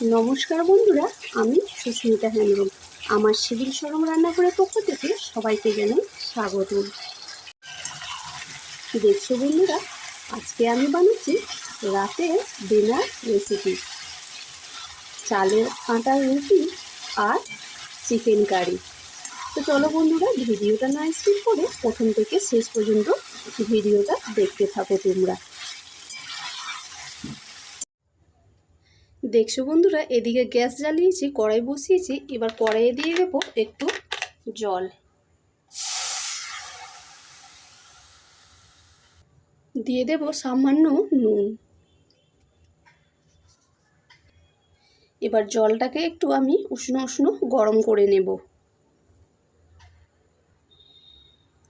নমস্কার বন্ধুরা, আমি সুস্মিতা হেমব্রম। আমার সিভিল সরম রান্নাঘরের পক্ষ থেকে সবাইকে জানাই স্বাগত। দেখছ বন্ধুরা, আজকে আমি বানাচ্ছি রাতের ডিনার রেসিপি। চালের আটার রুটি আর চিকেন কারি। তো চলো বন্ধুরা, ভিডিওটা না স্কিপ করে প্রথম থেকে শেষ পর্যন্ত ভিডিওটা দেখতে থাকো তোমরা। দেখছ বন্ধুরা, এদিকে গ্যাস জ্বালিয়েছি, কড়াই বসিয়েছি, এবার কড়াইয়ে দিয়ে দেবো একটু জল। দিয়ে দেব সামান্য নুন। এবার জলটাকে একটু আমি উষ্ণ উষ্ণ গরম করে নেব।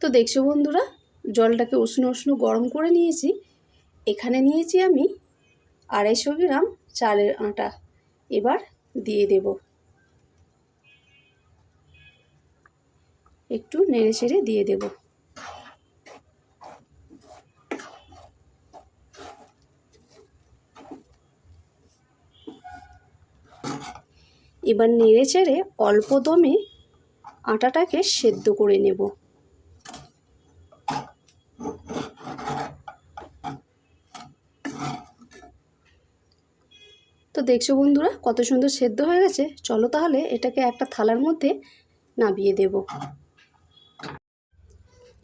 তো দেখছ বন্ধুরা, জলটাকে উষ্ণ উষ্ণ গরম করে নিয়েছি। এখানে নিয়েছি আমি আড়াইশো গ্রাম চালের আটা এবার দিয়ে দেব। একটু নেড়ে চেড়ে দিয়ে দেব। এবার নেড়ে চেড়ে অল্প দমে আটাটাকে সেদ্ধ করে নেব। তো দেখছ বন্ধুরা, কত সুন্দর সেদ্ধ হয়ে গেছে। চলো তাহলে এটাকে একটা থালার মধ্যে নাবিয়ে দেব।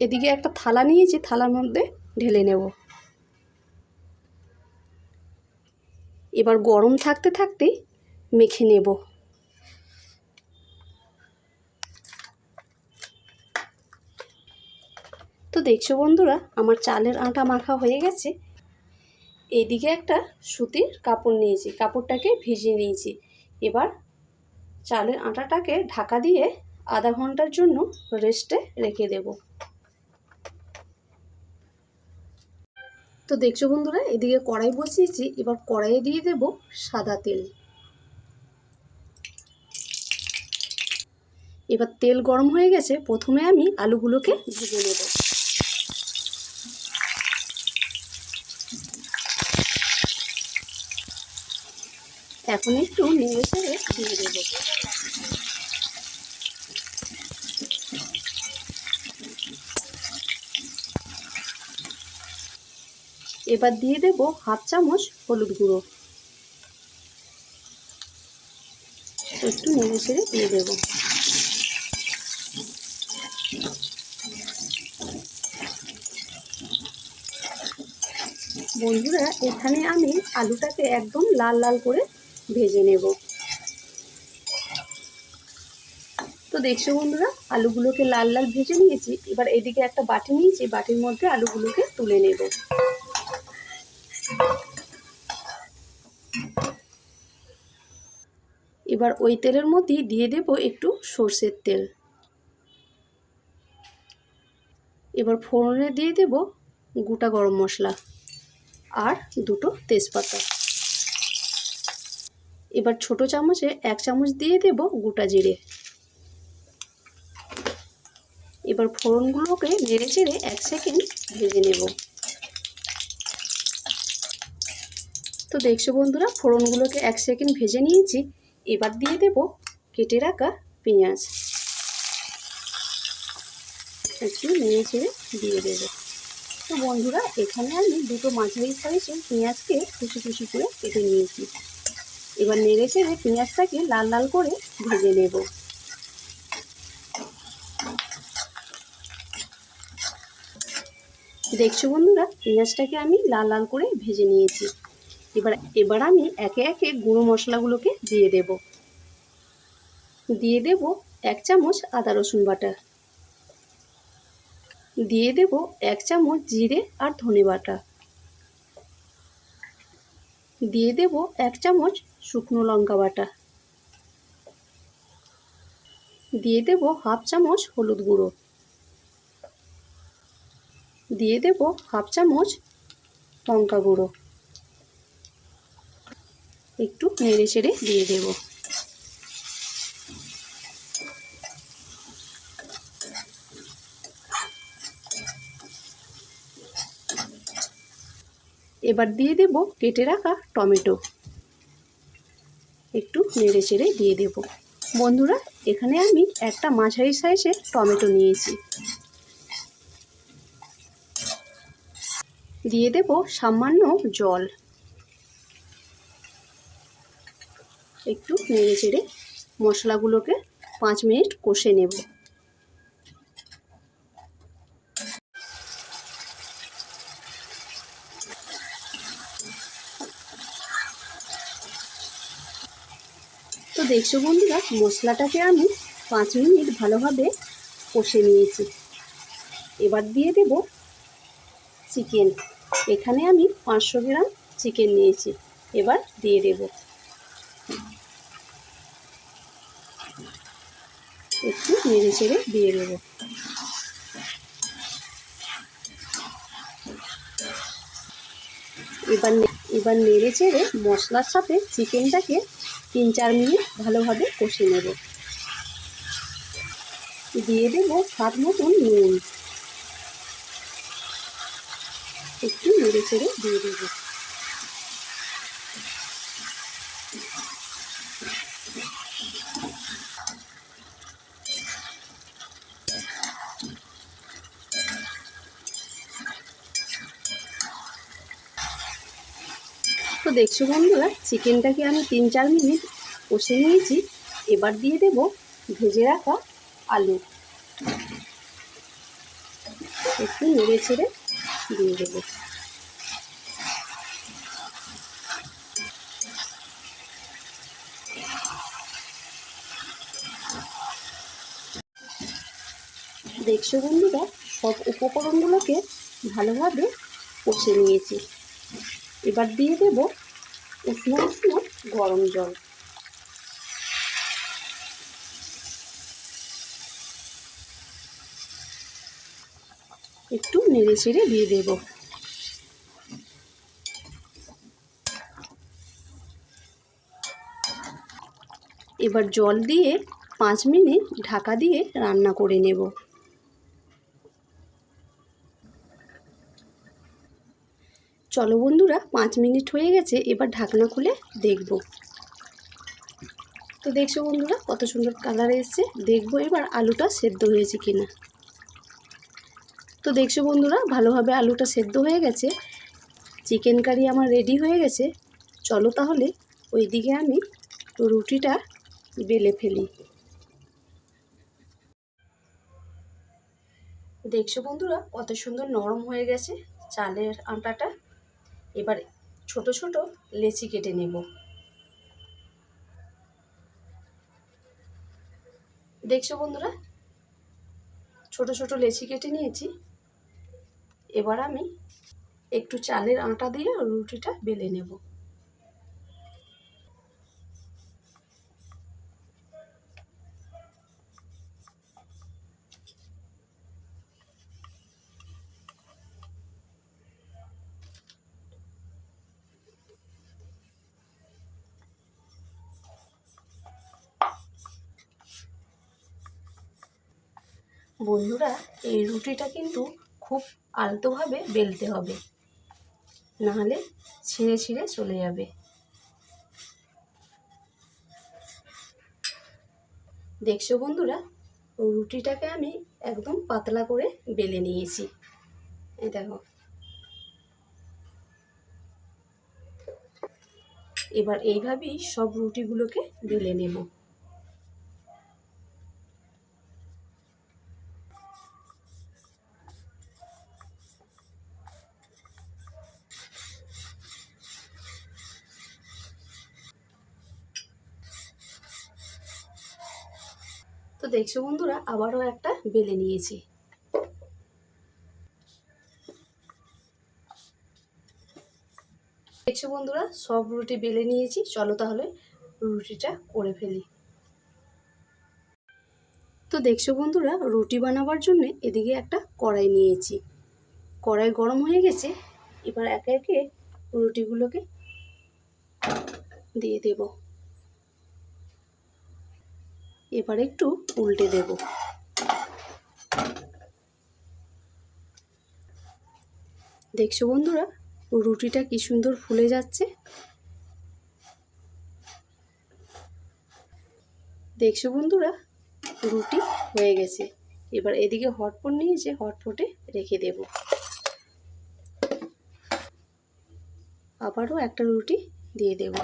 এদিকে একটা থালা নিয়েছি, থালার মধ্যে ঢেলে নেব। এবার গরম থাকতে থাকতে মেখে নেব। তো দেখছ বন্ধুরা, আমার চালের আটা মাখা হয়ে গেছে। এইদিকে একটা সুতির কাপড় নিয়েছি, কাপড়টাকে ভিজিয়ে নিয়েছি। এবার চালের আটাটাকে ঢাকা দিয়ে আধা ঘণ্টার জন্য রেস্টে রেখে দেব। তো দেখছ বন্ধুরা, এদিকে কড়াই বসিয়েছি, এবার কড়াইয়ে দিয়ে দেব সাদা তেল। এবার তেল গরম হয়ে গেছে, প্রথমে আমি আলুগুলোকে ভেজে নেব। এখন একটু নেড়ে চেড়ে দিয়ে দেবো। এবার দিয়ে দেব হাফ চামচ হলুদ গুঁড়ো। একটু নেড়ে চেড়ে দিয়ে দেব। বন্ধুরা, এখানে আমি আলুটাকে একদম লাল লাল করে ভেজে নেব। তো দেখছ বন্ধুরা, আলুগুলোকে লাল লাল ভেজে নিয়েছি। এবার এদিকে একটা বাটি নিয়েছি, বাটির মধ্যে আলুগুলোকে তুলে নেব। এবার ওই তেলের মধ্যেই দিয়ে দেব একটু সর্ষের তেল। এবার ফোড়নে দিয়ে দেব গোটা গরম মশলা আর দুটো তেজপাতা। এবার ছোট চামচে এক চামচ দিয়ে দেব গোটা জিরে। এবার ফোড়নগুলোকে নেড়ে চেড়ে এক সেকেন্ড ভেজে নেব। তো দেখছ বন্ধুরা, ফোড়নগুলোকে এক সেকেন্ড ভেজে নিয়েছি। এবার দিয়ে দেব কেটে রাখা পেঁয়াজ। একটু নেড়ে ছেড়ে দিয়ে দেবো। তো বন্ধুরা, এখানে আমি দুটো মাঝারি সাইজে পেঁয়াজকে কুচি কুচি করে কেটে নিয়েছি। এবার নেড়ে চেড়ে পেঁয়াজটাকে লাল লাল করে ভেজে নেব। দেখছ বন্ধুরা, পেঁয়াজটাকে আমি লাল লাল করে ভেজে নিয়েছি। এবার এবার আমি একে একে গুঁড়ো মশলাগুলোকে দিয়ে দেব। দিয়ে দেব এক চামচ আদা রসুন বাটা। দিয়ে দেব এক চামচ জিরে আর ধনে বাটা। দিয়ে দেব এক চামচ শুকনো লঙ্কা বাটা। দিয়ে দেব হাফ চামচ হলুদ গুঁড়ো। দিয়ে দেব হাফ চামচ লঙ্কা গুঁড়ো। একটু নেড়ে চেড়ে দিয়ে দেব। এবার দিয়ে দেব কেটে রাখা টমেটো। একটু নেড়ে চেড়ে দিয়ে দেব। বন্ধুরা, এখানে আমি একটা মাঝারি সাইজের টমেটো নিয়েছি। দিয়ে দেব সামান্য জল। একটু নেড়ে চেড়ে মশলাগুলোকে পাঁচ মিনিট কষে নেব। তো দেখছ বন্ধুরা, মশলাটাকে আমি পাঁচ মিনিট ভালোভাবে কষে নিয়েছি। এবার দিয়ে দেব চিকেন। এখানে আমি পাঁচশো গ্রাম চিকেন নিয়েছি। এবার দিয়ে দেব। একটু নেড়ে চেড়ে দিয়ে দেবো। এবার এবার নেড়ে চেড়ে মশলার সাথে চিকেনটাকে তিন চার মিনিট ভালোভাবে কষে নেব। দিয়ে দেব স্বাদ মতন নুন। একটু নেড়ে চেড়ে দিয়ে দেবো। দেখছ বন্ধুরা, চিকেনটাকে আমি তিন চার মিনিট কষে নিয়েছি। এবার দিয়ে দেব ভেজে রাখা আলু। একটু নেড়ে ছেড়ে দিয়ে দেবো। দেখছ বন্ধুরা, সব উপকরণগুলোকে ভালোভাবে কষে নিয়েছি। এবার দিয়ে দেব উষ্ণ উষ্ণ গরম জল. একটু নেড়ে চেড়ে দিয়ে দেব। এবার জল দিয়ে পাঁচ মিনিট ঢাকা দিয়ে রান্না করে নেব। চলো বন্ধুরা, পাঁচ মিনিট হয়ে গেছে, এবার ঢাকনা খুলে দেখব। তো দেখছ বন্ধুরা, কত সুন্দর কালার এসছে। দেখব এবার আলুটা সেদ্ধ হয়েছে কিনা। তো দেখছ বন্ধুরা, ভালোভাবে আলুটা সেদ্ধ হয়ে গেছে। চিকেন কারি আমার রেডি হয়ে গেছে। চলো তাহলে ওই দিকে আমি রুটিটা বেলে ফেলি। দেখছ বন্ধুরা, কত সুন্দর নরম হয়ে গেছে চালের আটাটা। এবার ছোট ছোট লেচি কেটে নেব। দেখছ বন্ধুরা? ছোট ছোট লেচি কেটে নিয়েছি। এবার আমি একটু চালের আটা দিয়ে রুটিটা বেলে নেব। বন্ধুরা, এই রুটিটা কিন্তু খুব আলতোভাবে বেলতে হবে। নাহলে ছিঁড়ে ছিঁড়ে চলে যাবে। দেখছ বন্ধুরা, রুটিটাকে আমি একদম পাতলা করে বেলে নিয়েছি। দেখো। এবার এইভাবেই সব রুটিগুলোকে বেলে নেব। তো দেখছ বন্ধুরা, আবারও একটা বেলে নিয়েছি। দেখছ বন্ধুরা, সব রুটি বেলে নিয়েছি, চলো তাহলে রুটিটা করে ফেলি। তো দেখছ বন্ধুরা, রুটি বানাবার জন্য এদিকে একটা কড়াই নিয়েছি। কড়াই গরম হয়ে গেছে, এবার একে একে রুটিগুলোকে দিয়ে দেব। এবার একটু উল্টে দেব। দেখছ বন্ধুরা, রুটিটা কি সুন্দর ফুলে যাচ্ছে? দেখছ বন্ধুরা, রুটি হয়ে গেছে। এবার এদিকে হটপট নিয়েছে, হটপটে রেখে দেব। আবারও একটা রুটি দিয়ে দেব।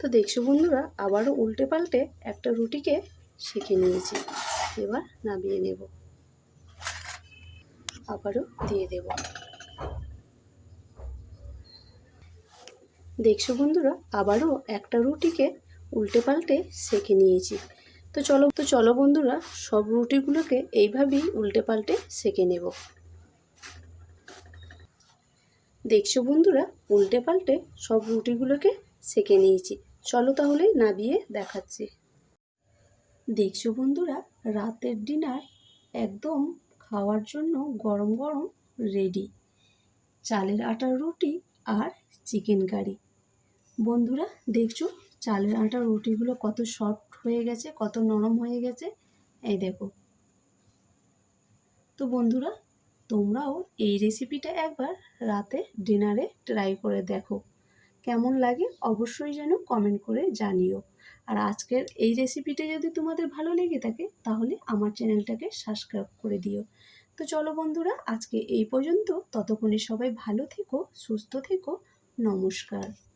তো দেখছ বন্ধুরা, আবারও উল্টে পাল্টে একটা রুটিকে সেঁকে নিয়েছি। এবার নামিয়ে নেব। আবারও দিয়ে দেব। দেখছ বন্ধুরা, আবারও একটা রুটিকে উল্টে পাল্টে সেঁকে নিয়েছি। তো চলো তো চলো বন্ধুরা, সব রুটিগুলোকে এইভাবেই উল্টে পাল্টে সেঁকে নেব। দেখছ বন্ধুরা, উল্টে পাল্টে সব রুটিগুলোকে সেঁকে নিয়েছি। চলো তাহলে নাবিয়ে দেখাচ্ছি। দেখছ বন্ধুরা, রাতের ডিনার একদম খাওয়ার জন্য গরম গরম রেডি চালের আটার রুটি আর চিকেন কারি বন্ধুরা, দেখছ চালের আটার রুটিগুলো কত সফট হয়ে গেছে, কত নরম হয়ে গেছে। এই দেখো। তো বন্ধুরা, তোমরাও এই রেসিপিটা একবার রাতে ডিনারে ট্রাই করে দেখো। কেমন লাগে অবশ্যই যেন কমেন্ট করে জানিও। আর আজকের এই রেসিপিটা যদি তোমাদের ভালো লেগে থাকে, তাহলে আমার চ্যানেলটাকে সাবস্ক্রাইব করে দিও। তো চলো বন্ধুরা, আজকে এই পর্যন্ত। ততক্ষণে সবাই ভালো থেকো, সুস্থ থেকো। নমস্কার।